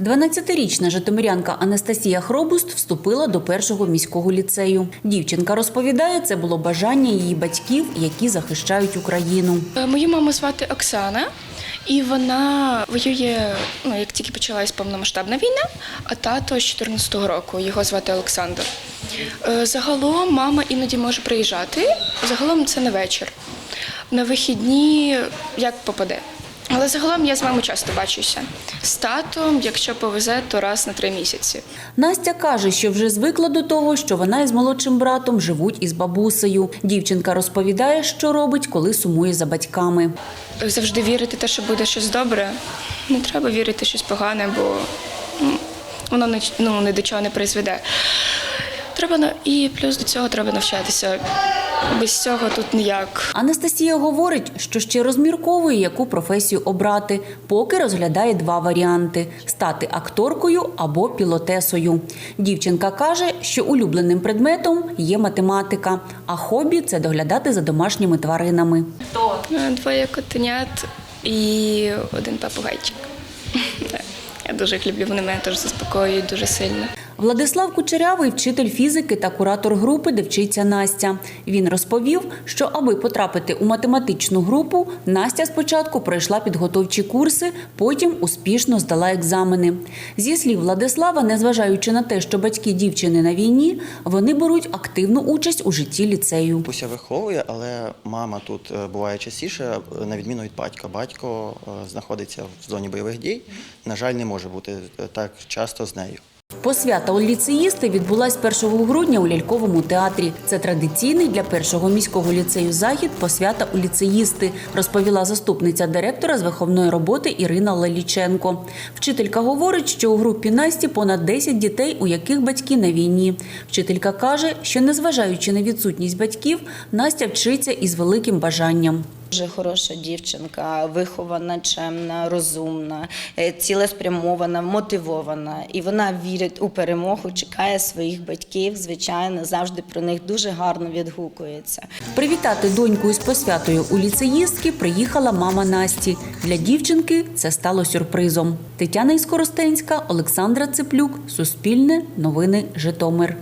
12-річна житомирянка Анастасія Хробуст вступила до першого міського ліцею. Дівчинка розповідає, це було бажання її батьків, які захищають Україну. Мою маму звати Оксана, і вона воює, ну як тільки почалась повномасштабна війна, а тато з 14-го року його звати Олександр. Е, Загалом мама іноді може приїжджати. Загалом це на вечір. На вихідні як попаде. Але загалом я з мамою часто бачуся. З татом, якщо повезе, то раз на три місяці. Настя каже, що вже звикла до того, що вона із молодшим братом живуть із бабусею. Дівчинка розповідає, що робить, коли сумує за батьками. Завжди вірити те, що буде щось добре. Не треба вірити щось погане, бо ну, воно ні- ну, ні до чого не призведе. Треба на- і плюс до цього треба навчатися. Без цього тут ніяк. Анастасія говорить, що ще розмірковує, яку професію обрати, поки розглядає два варіанти: стати акторкою або пілотесою. Дівчинка каже, що улюбленим предметом є математика, а хобі це доглядати за домашніми тваринами. Е, Двоє котенят і один папугайчик. Я дуже їх люблю, вони мене теж заспокоюють дуже сильно. Владислав Кучерявий вчитель фізики та куратор групи, де вчиться Настя. Він розповів, що аби потрапити у математичну групу, Настя спочатку пройшла підготовчі курси, потім успішно здала екзамени. Зі слів Владислава, незважаючи на те, що батьки дівчини на війні, вони беруть активну участь у житті ліцею. Буся виховує, але мама тут е, буває частіше, е, на відміну від батька. Батько е, знаходиться в зоні бойових дій. На жаль, не може бути так часто з нею. Посвята у ліцеїсти відбулась 1 грудня у ляльковому театрі. Це традиційний для першого міського ліцею захід посвята у ліцеїсти, розповіла заступниця директора з виховної роботи Ірина Леліченко. Вчителька говорить, що у групі Насті понад 10 дітей, у яких батьки на війні. Вчителька каже, що незважаючи на відсутність батьків, Настя вчиться із великим бажанням. Дуже хороша дівчинка, вихована, чемна, розумна, е, цілеспрямована, мотивована. І вона вірить у перемогу, чекає своїх батьків. Звичайно, завжди про них дуже гарно відгукується. Привітати доньку із посвятою у ліцеїстки приїхала мама Насті. Для дівчинки це стало сюрпризом. Тетяна Іскоростенська, Олександра Цеплюк, Суспільне, Новини Житомир.